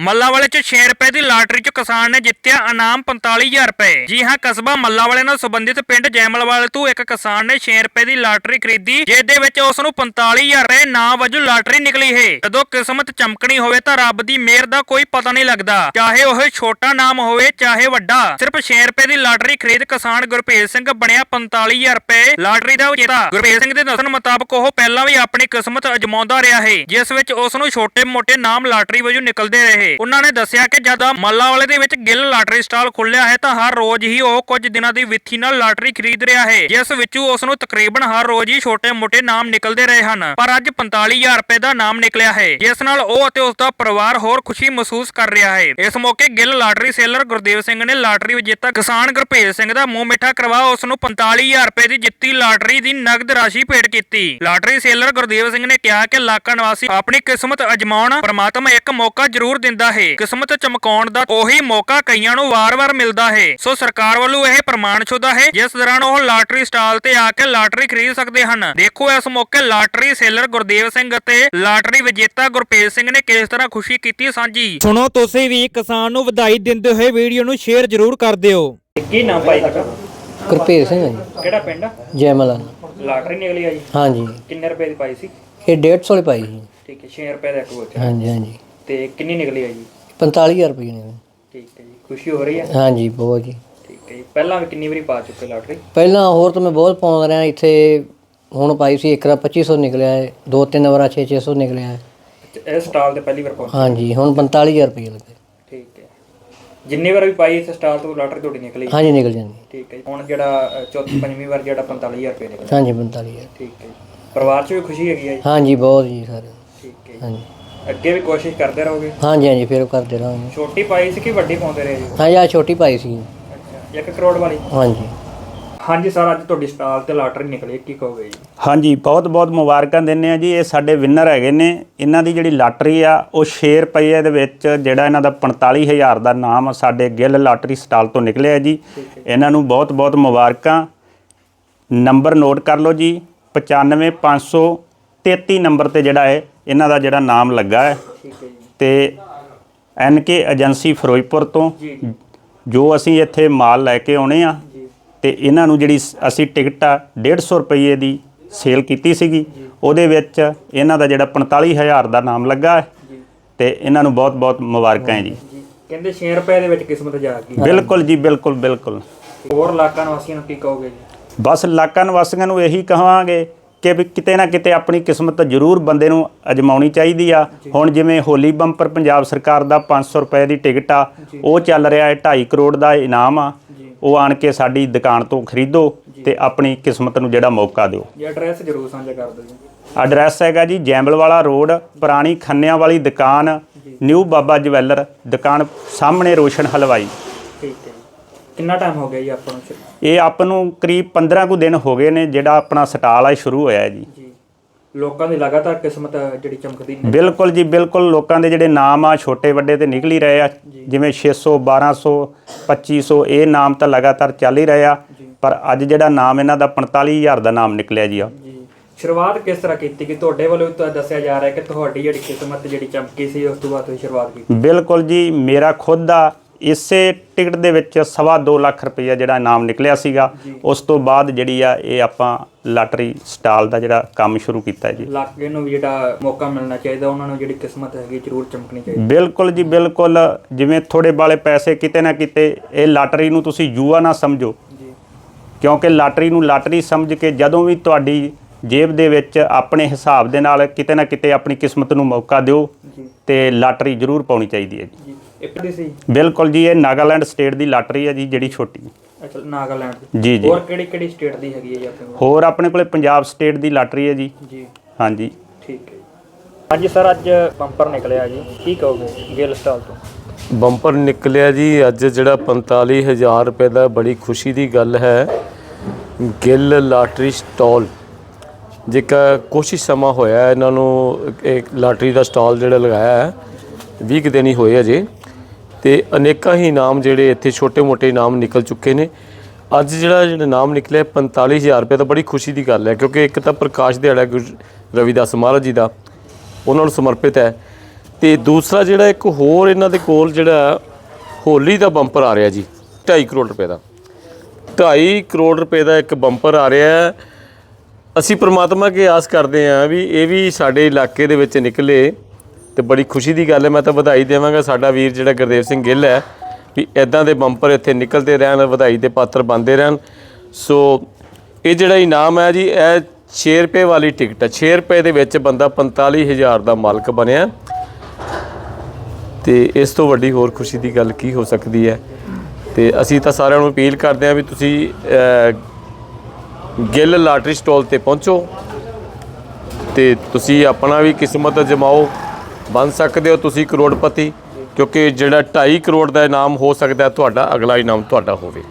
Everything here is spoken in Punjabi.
ਮੱਲਾਵਾਲੇ ਚ 6 ਰੁਪਏ ਦੀ ਲਾਟਰੀ ਚ ਕਿਸਾਨ ਨੇ ਜਿੱਤਿਆ ਇਨਾਮ 45000 ਰੁਪਏ। ਜੀ ਹਾਂ, ਕਸਬਾ ਮੱਲਾ ਵਾਲੇ ਨਾਲ ਸੰਬੰਧਿਤ ਪਿੰਡ ਜੈਮਲਵਾਲ ਤੋਂ ਇੱਕ ਕਿਸਾਨ ਨੇ 6 ਰੁਪਏ ਦੀ ਲਾਟਰੀ ਖਰੀਦੀ, ਜਿਹਦੇ ਵਿੱਚ ਉਸ ਨੂੰ 45000 ਰੁਪਏ ਨਾਂ ਵਜੋਂ ਲਾਟਰੀ ਨਿਕਲੀ ਹੈ। ਜਦੋਂ ਕਿਸਮਤ ਚਮਕਣੀ ਹੋਵੇ ਤਾਂ ਰੱਬ ਦੀ ਮਿਹਰ ਦਾ ਕੋਈ ਪਤਾ ਨਹੀਂ ਲੱਗਦਾ। ਚਾਹੇ ਉਹ ਛੋਟਾ ਨਾਮ ਹੋਵੇ, ਚਾਹੇ ਵੱਡਾ, ਸਿਰਫ 6 ਰੁਪਏ ਦੀ ਲਾਟਰੀ ਖਰੀਦ ਕਿਸਾਨ ਗੁਰਭੇਜ ਸਿੰਘ ਬਣਿਆ 45000 ਰੁਪਏ। ਲਾਟਰੀ ਦਾ ਵਿਜੇਤਾ ਗੁਰਭੇਜ ਸਿੰਘ ਦੇ ਦੱਸਣ ਮੁਤਾਬਕ ਉਹ ਪਹਿਲਾਂ ਵੀ ਆਪਣੀ ਕਿਸਮਤ ਅਜਮਾਉਂਦਾ ਰਿਹਾ ਹੈ, ਜਿਸ ਵਿੱਚ ਉਸ ਨੂੰ ਛੋਟੇ-ਮੋਟੇ ਨਾਮ ਲਾਟਰੀ ਵਜੋਂ ਨਿਕਲਦੇ ਰਹੇ। ਉਹਨਾਂ ਨੇ ਦੱਸਿਆ ਕਿ ਜਦ ਮੱਲਾ ਵਾਲੇ ਦੇ ਵਿੱਚ ਗਿੱਲ ਲਾਟਰੀ ਸਟਾਲ ਖੁੱਲਿਆ ਹੈ ਤਾਂ ਹਰ ਰੋਜ਼ ਹੀ ਉਹ ਕੁਝ ਦਿਨਾਂ ਦੀ ਵਿੱਥੀ ਨਾਲ ਲਾਟਰੀ ਖਰੀਦ ਰਿਹਾ ਹੈ, ਜਿਸ ਵਿੱਚੋਂ ਉਸ ਨੂੰ ਤਕਰੀਬਨ ਹਰ ਰੋਜ਼ ਹੀ ਛੋਟੇ-ਮੋਟੇ ਨਾਮ ਨਿਕਲਦੇ ਰਹੇ ਹਨ। ਪਰ ਅੱਜ 45000 ਰੁਪਏ ਦਾ ਨਾਮ ਨਿਕਲਿਆ ਹੈ, ਜਿਸ ਨਾਲ ਉਹ ਅਤੇ ਉਸ ਦਾ ਪਰਿਵਾਰ ਹੋਰ ਖੁਸ਼ੀ ਮਹਿਸੂਸ ਕਰ ਰਿਹਾ ਹੈ। ਇਸ ਮੌਕੇ ਗਿੱਲ ਲਾਟਰੀ ਸੇਲਰ ਗੁਰਦੇਵ ਸਿੰਘ ਨੇ ਲਾਟਰੀ ਵਿਜੇਤਾ ਕਿਸਾਨ ਗੁਰਭੇਜ ਸਿੰਘ ਦਾ ਮੂੰਹ ਮਿੱਠਾ ਕਰਵਾ ਉਸ ਨੂੰ 45000 ਰੁਪਏ ਦੀ ਜਿੱਤੀ ਲਾਟਰੀ ਦੀ ਨਗਦ ਰਾਸ਼ੀ ਭੇਟ ਕੀਤੀ। ਲਾਟਰੀ ਸੇਲਰ ਗੁਰਦੇਵ ਸਿੰਘ ਨੇ ਕਿਹਾ ਕਿ ਇਲਾਕਾ ਨਿਵਾਸੀ ਆਪਣੀ ਕਿਸਮਤ ਅਜਮਾਉਣ ਪ੍ਰਮਾਤਮਾ ਇੱਕ ਮੌਕਾ ਜ਼ਰੂਰ ਦਿੰਦਾ ਹੈ। ਕਿਸਮਤ ਚਮਕਾਉਣ ਦਾ ਉਹੀ ਮੌਕਾ ਕਈਆਂ ਨੂੰ ਵਾਰ-ਵਾਰ ਮਿਲਦਾ ਹੈ। ਸੋ ਸਰਕਾਰ ਵੱਲੋਂ ਇਹ ਪ੍ਰਮਾਣਸ਼ੁਦਾ ਹੈ ਜਿਸ ਦੌਰਾਨ ਉਹ ਲਾਟਰੀ ਸਟਾਲ ਤੇ ਆ ਕੇ ਲਾਟਰੀ ਖਰੀਦ ਸਕਦੇ ਹਨ। ਦੇਖੋ ਇਸ ਮੌਕੇ ਲਾਟਰੀ ਸੇਲਰ ਗੁਰਦੇਵ ਸਿੰਘ ਅਤੇ ਲਾਟਰੀ ਵਿਜੇਤਾ ਗੁਰਪੇਜ ਸਿੰਘ ਨੇ ਕਿਸ ਤਰ੍ਹਾਂ ਖੁਸ਼ੀ ਕੀਤੀ ਸਾਂਝੀ? ਸੁਣੋ ਤੁਸੀਂ ਵੀ ਕਿਸਾਨ ਨੂੰ ਵਧਾਈ ਦਿੰਦੇ ਹੋਏ ਵੀਡੀਓ ਨੂੰ ਸ਼ੇਅਰ ਜ਼ਰੂਰ ਕਰ ਦਿਓ। ਕੀ ਨਾਮ ਭਾਈ ਤੁਹਾਡਾ? ਗੁਰਭੇਜ ਸਿੰਘ ਹੈ ਜੀ। ਕਿਹੜਾ ਪਿੰਡ ਜੈਮਲਾ। ਲਾਟਰੀ ਨਿਕਲੀ ਆ ਜੀ? ਹਾਂਜੀ। ਕਿੰਨੇ ਰੁਪਏ ਦੀ ਪਾਈ ਸੀ? ਇਹ 150 ਵਾਲੀ ਪਾਈ ਸੀ। ਠੀਕ ਹੈ 6 ਰੁਪਏ ਦਾ ਇੱਕ ਵੋਟ ਹਾਂਜੀ ਹਾਂਜੀ। ਤੇ ਕਿੰਨੀ ਨਿਕਲੀ ਆ ਜੀ? 45000 ਰੁਪਏ ਨੇ ਠੀਕ ਹੈ ਜੀ ਖੁਸ਼ੀ ਹੋ ਰਹੀ ਹੈ ਹਾਂਜੀ ਬਹੁਤ ਜੀ। ਠੀਕ ਹੈ ਜੀ ਪਹਿਲਾਂ ਵੀ ਕਿੰਨੀ ਵਾਰੀ ਪਾ ਚੁੱਕੇ ਲਾਟਰੀ? ਪਹਿਲਾਂ ਹੋਰ ਤਾਂ ਮੈਂ ਬਹੁਤ ਪਾਉਂਦਾ ਰਿਹਾ ਇੱਥੇ ਹੁਣ ਪਾਈ ਸੀ ਇੱਕ ਰਾ 2500 ਨਿਕਲਿਆ ਹੈ ਦੋ ਤਿੰਨ ਵਾਰਾ 6 600 ਨਿਕਲਿਆ। ਹੈ ਇਹ ਸਟਾਲ ਤੇ ਪਹਿਲੀ ਵਾਰ ਪਹੁੰਚੇ ਹਾਂਜੀ ਹੁਣ 45000 ਰੁਪਏ ਲੱਗੇ। ਠੀਕ ਹੈ। ਜਿੰਨੀ ਵਾਰ ਵੀ ਪਾਈ ਇਸ ਸਟਾਲ ਤੋਂ ਲਾਟਰੀ ਤੁਹਾਡੀ ਨਿਕਲੀ ਹਾਂਜੀ ਨਿਕਲ ਜਾਂਦੀ। ਠੀਕ ਹੈ ਜੀ। ਹੁਣ ਜਿਹੜਾ ਅ, ਚੌਥੀ ਪੰਜਵੀਂ ਵਾਰ ਜਿਹੜਾ 45000 ਰੁਪਏ ਨਿਕਲਿਆ। ਹਾਂਜੀ 45000 ਠੀਕ ਹੈ ਜੀ। ਪਰਿਵਾਰ 'ਚ ਵੀ ਖੁਸ਼ੀ ਹੈਗੀ ਆ ਜੀ? ਹਾਂਜੀ ਬਹੁਤ ਜੀ ਸਾਰੇ। ਠੀਕ ਹੈ ਜੀ। ਹਾਂਜੀ। ਅੱਗੇ ਵੀ ਕੋਸ਼ਿਸ਼ ਕਰਦੇ ਰਹੋਗੇ? ਹਾਂਜੀ ਹਾਂਜੀ ਫਿਰ ਕਰਦੇ ਰਹਾਂਗੇ। ਛੋਟੀ ਪਾਈ ਸੀ ਕਿ ਵੱਡੀ ਪਾਉਂਦੇ ਰਹੇ ਜੀ? ਹਾਂਜੀ ਆ ਛੋਟੀ ਪਾਈ ਸੀ। ਅੱਛਾ 1 ਕਰੋੜ ਵਾਲੀ? ਹਾਂਜੀ। ਹਾਂਜੀ ਸਰ ਅੱਜ ਤੁਹਾਡੀ ਸਟਾਲ ਤੇ ਲਾਟਰੀ ਨਿਕਲੀ ਕੀ ਕਹੋਗੇ ਜੀ? ਹਾਂਜੀ ਬਹੁਤ ਬਹੁਤ ਮੁਬਾਰਕਾਂ ਦਿੰਨੇ ਆ ਜੀ ਇਹ ਸਾਡੇ ਵਿਨਰ ਹੈਗੇ ਨੇ। ਇਹਨਾਂ ਦੀ ਜਿਹੜੀ ਲਾਟਰੀ ਆ ਉਹ 6 ਰੁਪਏ ਦੇ ਵਿੱਚ ਜਿਹੜਾ ਇਹਨਾਂ ਦਾ 45000 ਦਾ ਨਾਮ ਸਾਡੇ ਗਿੱਲ ਲਾਟਰੀ ਸਟਾਲ ਤੋਂ ਨਿਕਲਿਆ ਜੀ। ਇਹਨਾਂ ਨੂੰ ਬਹੁਤ ਬਹੁਤ ਮੁਬਾਰਕਾਂ। ਨੰਬਰ ਨੋਟ ਕਰ ਲਓ ਜੀ 95533 ਨੰਬਰ ਤੇ ਜਿਹੜਾ ਹੈ ਇਹਨਾਂ ਦਾ ਜਿਹੜਾ ਨਾਮ ਲੱਗਾ ਹੈ। ਤੇ ਐਨਕੇ ਏਜੰਸੀ ਫਿਰੋਜ਼ਪੁਰ ਤੋਂ ਜੀ ਅਸੀਂ ਇੱਥੇ ਮਾਲ ਲੈ ਕੇ ਆਉਣੇ ਆ ਤੇ ਇਹਨਾਂ ਨੂੰ ਜਿਹੜੀ ਅਸੀਂ ਟਿਕਟ ਆ 150 ਰੁਪਏ ਦੀ ਸੇਲ ਕੀਤੀ ਸੀਗੀ। ਉਹਦੇ ਵਿੱਚ ਇਹਨਾਂ ਦਾ ਜਿਹੜਾ 45000 ਦਾ ਨਾਮ ਲੱਗਾ ਹੈ। ਤੇ ਇਹਨਾਂ ਨੂੰ ਬਹੁਤ-ਬਹੁਤ ਮੁਬਾਰਕਾਂ ਹੈ ਜੀ। ਕਹਿੰਦੇ 6 ਰੁਪਏ ਦੇ ਵਿੱਚ ਕਿਸਮਤ ਜਾ ਗਈ। ਬਿਲਕੁਲ ਜੀ ਬਿਲਕੁਲ ਬਿਲਕੁਲ। ਹੋਰ ਇਲਾਕਾ ਨਿਵਾਸੀਆਂ ਨੂੰ ਕੀ ਕਹੋਗੇ ਜੀ? ਬਸ ਇਲਾਕਾ ਨਿਵਾਸੀਆਂ ਨੂੰ ਇਹੀ ਕਹਾਂਗੇ ਕਿ ਵੀ ਕਿਤੇ ਨਾ ਕਿਤੇ ਆਪਣੀ ਕਿਸਮਤ ਜ਼ਰੂਰ ਬੰਦੇ ਨੂੰ ਅਜਮਾਉਣੀ ਚਾਹੀਦੀ ਆ। ਹੁਣ ਜਿਵੇਂ ਹੋਲੀ ਬੰਪਰ ਪੰਜਾਬ ਸਰਕਾਰ ਦਾ 500 ਰੁਪਏ ਦੀ ਟਿਕਟ ਆ ਉਹ ਚੱਲ ਰਿਹਾ ਹੈ 2.5 ਕਰੋੜ ਦਾ ਇਨਾਮ ਆ। ਉਹ ਆਣ ਕੇ ਸਾਡੀ ਦੁਕਾਨ ਤੋਂ ਖਰੀਦੋ ਤੇ ਆਪਣੀ ਕਿਸਮਤ ਨੂੰ ਜਿਹੜਾ ਮੌਕਾ ਦਿਓ। ਜੀ ਐਡਰੈਸ ਜ਼ਰੂਰ ਸਾਂਝਾ ਕਰ ਦਿਓ ਜੀ। ਐਡਰੈਸ ਹੈਗਾ ਜੀ ਜੈਂਬਲਵਾਲਾ ਰੋਡ ਪੁਰਾਣੀ ਖੰਨਿਆਂ ਵਾਲੀ ਦੁਕਾਨ ਨਿਊ ਬਾਬਾ ਜਵੈਲਰ ਦੁਕਾਨ ਸਾਹਮਣੇ ਰੋਸ਼ਨ ਹਲਵਾਈ। ਠੀਕ ਹੈ। ਕਿੰਨਾ ਟਾਈਮ ਹੋ ਗਿਆ ਜੀ ਆਪਾਂ ਨੂੰ? ਇਹ ਆਪ ਨੂੰ ਕਰੀਬ 15 ਕੁ ਦਿਨ ਹੋ ਗਏ ਨੇ ਜਿਹੜਾ ਆਪਣਾ ਸਟਾਲ ਆ ਇਹ ਸ਼ੁਰੂ ਹੋਇਆ ਹੈ ਜੀ। ਜੀ। ਲੋਕਾਂ ਦੀ ਲਗਾਤਾਰ ਕਿਸਮਤ ਜਿਹੜੀ ਚਮਕਦੀ ਨੇ ਬਿਲਕੁਲ ਜੀ ਬਿਲਕੁਲ ਲੋਕਾਂ ਦੇ ਜਿਹੜੇ ਨਾਮ ਆ ਛੋਟੇ ਵੱਡੇ ਤੇ ਨਿਕਲ ਹੀ ਰਹੇ ਆ। ਜਿਵੇਂ 600 1200 2500 ਇਹ ਨਾਮ ਤਾਂ ਲਗਾਤਾਰ ਚੱਲ ਹੀ ਰਹੇ ਆ। ਪਰ ਅੱਜ ਜਿਹੜਾ ਨਾਮ ਇਹਨਾਂ ਦਾ 45000 ਦਾ ਨਾਮ ਨਿਕਲਿਆ ਜੀ ਆ। ਜੀ। ਸ਼ੁਰੂਆਤ ਕਿਸ ਤਰ੍ਹਾਂ ਕੀਤੀ ਕਿ ਤੁਹਾਡੇ ਵੱਲੋਂ ਤਾਂ ਦੱਸਿਆ ਜਾ ਰਿਹਾ ਕਿ ਤੁਹਾਡੀ ਜਿਹੜੀ ਕਿਸਮਤ ਜਿਹੜੀ ਚਮਕੀ ਸੀ ਉਸ ਤੋਂ ਬਾਅਦ ਤੁਸੀਂ ਸ਼ੁਰੂਆਤ ਕੀਤੀ? ਬਿਲਕੁਲ ਜੀ ਮੇਰਾ ਖੁਦ ਦਾ ਇਸੇ ਟਿਕਟ ਦੇ ਵਿੱਚ ਸਵਾ ਦੋ ਲੱਖ ਰੁਪਈਆ ਜਿਹੜਾ ਇਨਾਮ ਨਿਕਲਿਆ ਸੀਗਾ ਉਸ ਤੋਂ ਬਾਅਦ ਜਿਹੜੀ ਆ ਇਹ ਆਪਾਂ ਲਾਟਰੀ ਸਟਾਲ ਦਾ ਜਿਹੜਾ ਕੰਮ ਸ਼ੁਰੂ ਕੀਤਾ ਜੀ। ਇਲਾਕੇ ਨੂੰ ਵੀ ਜਿਹੜਾ ਮੌਕਾ ਮਿਲਣਾ ਚਾਹੀਦਾ ਉਹਨਾਂ ਨੂੰ ਜਿਹੜੀ ਕਿਸਮਤ ਹੈਗੀ ਜ਼ਰੂਰ ਚਮਕਣੀ ਚਾਹੀਦੀ। ਬਿਲਕੁਲ ਜੀ ਬਿਲਕੁਲ। ਜਿਵੇਂ ਥੋੜੇ ਵਾਲੇ ਪੈਸੇ ਕਿਤੇ ਨਾ ਕਿਤੇ ਇਹ ਲਾਟਰੀ ਨੂੰ ਤੁਸੀਂ ਜੂਆ ਨਾ ਸਮਝੋ। ਜੀ। ਕਿਉਂਕਿ ਲਾਟਰੀ ਨੂੰ ਲਾਟਰੀ ਸਮਝ ਕੇ ਜਦੋਂ ਵੀ ਤੁਹਾਡੀ ਜੇਬ ਦੇ ਵਿੱਚ ਆਪਣੇ ਹਿਸਾਬ ਦੇ ਨਾਲ ਕਿਤੇ ਨਾ ਕਿਤੇ ਆਪਣੀ ਕਿਸਮਤ ਨੂੰ ਮੌਕਾ ਦਿਓ ਤੇ ਲਾਟਰੀ ਜ਼ਰੂਰ ਪਾਉਣੀ ਚਾਹੀਦੀ ਹੈ ਜੀ। ਇੱਕ ਦੀ ਸੀ? ਬਿਲਕੁਲ ਜੀ ਇਹ ਨਾਗਾਲੈਂਡ ਸਟੇਟ ਦੀ ਲਾਟਰੀ ਹੈ ਜੀ ਜਿਹੜੀ ਛੋਟੀ। ਅੱਛਾ ਨਾਗਾਲੈਂਡ। ਦੀ ਜੀ ਜੀ। ਹੋਰ ਕਿਹੜੀ ਕਿਹੜੀ ਸਟੇਟ ਦੀ ਹੈਗੀ ਹੈ ਜੀ ਆਪਣੇ ਕੋਲ? ਹੋਰ ਆਪਣੇ ਕੋਲੇ ਪੰਜਾਬ ਸਟੇਟ ਦੀ ਲਾਟਰੀ ਹੈ ਜੀ। ਜੀ। ਹਾਂਜੀ। ਠੀਕ ਹੈ ਹਾਂਜੀ ਸਰ ਅੱਜ ਬੰਪਰ ਨਿਕਲਿਆ ਜੀ। ਕੀ ਕਹੋਗੇ ਗਿੱਲ ਸਟਾਲ ਤੋਂ? ਬੰਪਰ ਨਿਕਲਿਆ ਜੀ ਅੱਜ ਜਿਹੜਾ 45000 ਰੁਪਏ ਦਾ ਬੜੀ ਖੁਸ਼ੀ ਦੀ ਗੱਲ ਹੈ। Gill lottery stall. ਜਿਹੜਾ ਕੁਛ ਹੀ ਸਮਾਂ ਹੋਇਆ ਹੈ ਇਹਨਾਂ ਨੂੰ ਇੱਕ ਲਾਟਰੀ ਦਾ ਸਟਾਲ ਜਿਹੜਾ ਲਗਾਇਆ ਹੈ 20 ਕੁ ਦਿਨ ਹੀ ਹੋਏ ਅਜੇ। ਤੇ ਅਨੇਕਾਂ ਹੀ ਨਾਮ ਜਿਹੜੇ ਇੱਥੇ ਛੋਟੇ-ਮੋਟੇ ਨਾਮ ਨਿਕਲ ਚੁੱਕੇ ਨੇ। ਅੱਜ ਜਿਹੜਾ ਜਿਹੜਾ ਨਾਮ ਨਿਕਲਿਆ 45000 ਰੁਪਏ ਤਾਂ ਬੜੀ ਖੁਸ਼ੀ ਦੀ ਗੱਲ ਹੈ, ਕਿਉਂਕਿ ਇੱਕ ਤਾਂ ਪ੍ਰਕਾਸ਼ ਦਿਹਾੜਾ ਗੁਰੂ ਰਵਿਦਾਸ ਮਹਾਰਾਜ ਜੀ ਦਾ, ਉਹਨਾਂ ਨੂੰ ਸਮਰਪਿਤ ਹੈ। ਤੇ ਦੂਸਰਾ ਜਿਹੜਾ ਇੱਕ ਹੋਰ ਇਹਨਾਂ ਦੇ ਕੋਲ ਜਿਹੜਾ ਹੋਲੀ ਦਾ ਬੰਪਰ ਆ ਰਿਹਾ ਜੀ 2.5 ਕਰੋੜ ਰੁਪਏ ਦਾ। 2.5 ਕਰੋੜ ਰੁਪਏ ਦਾ ਇੱਕ ਬੰਪਰ ਆ ਰਿਹਾ ਹੈ। ਅਸੀਂ ਪ੍ਰਮਾਤਮਾ ਅੱਗੇ ਆਸ ਕਰਦੇ ਹਾਂ ਵੀ ਇਹ ਵੀ ਸਾਡੇ ਇਲਾਕੇ ਦੇ ਵਿੱਚ ਨਿਕਲੇ। ਤੇ ਬੜੀ ਖੁਸ਼ੀ ਦੀ ਗੱਲ ਹੈ, ਮੈਂ ਤਾਂ ਵਧਾਈ ਦੇਵਾਂਗਾ। ਸਾਡਾ ਵੀਰ ਜਿਹੜਾ ਗੁਰਦੇਵ ਸਿੰਘ ਗਿੱਲ ਹੈ, ਵੀ ਐਦਾਂ ਦੇ ਬੰਪਰ ਇੱਥੇ ਨਿਕਲਦੇ ਰਹਿਣ, ਵਧਾਈ ਦੇ ਪਾਤਰ ਬਣਦੇ ਰਹਿਣ। ਸੋ ਇਹ ਜਿਹੜਾ ਇਨਾਮ ਹੈ ਜੀ, ਇਹ 6 ਰੁਪਏ ਵਾਲੀ ਟਿਕਟ ਹੈ। 6 ਰੁਪਏ ਦੇ ਵਿੱਚ ਬੰਦਾ 45000 ਦਾ ਮਾਲਕ ਬਣਿਆ। ਤੇ ਇਸ ਤੋਂ ਵੱਡੀ ਹੋਰ ਖੁਸ਼ੀ ਦੀ ਗੱਲ ਕੀ ਹੋ ਸਕਦੀ ਹੈ? ਤੇ ਅਸੀਂ ਤਾਂ ਸਾਰਿਆਂ ਨੂੰ ਅਪੀਲ ਕਰਦੇ ਹਾਂ ਵੀ ਤੁਸੀਂ ਗਿੱਲ ਲਾਟਰੀ ਸਟਾਲ ਤੇ ਪਹੁੰਚੋ। ਤੇ ਤੁਸੀਂ ਆਪਣਾ ਵੀ ਕਿਸਮਤ ਜਮਾਓ ਬਣ ਸਕਦੇ ਹੋ ਤੁਸੀਂ ਕਰੋੜਪਤੀ, ਕਿਉਂਕਿ ਜਿਹੜਾ 2.5 ਕਰੋੜ ਦਾ ਇਨਾਮ ਹੋ ਸਕਦਾ ਤੁਹਾਡਾ ਅਗਲਾ ਇਨਾਮ ਤੁਹਾਡਾ ਹੋਵੇ।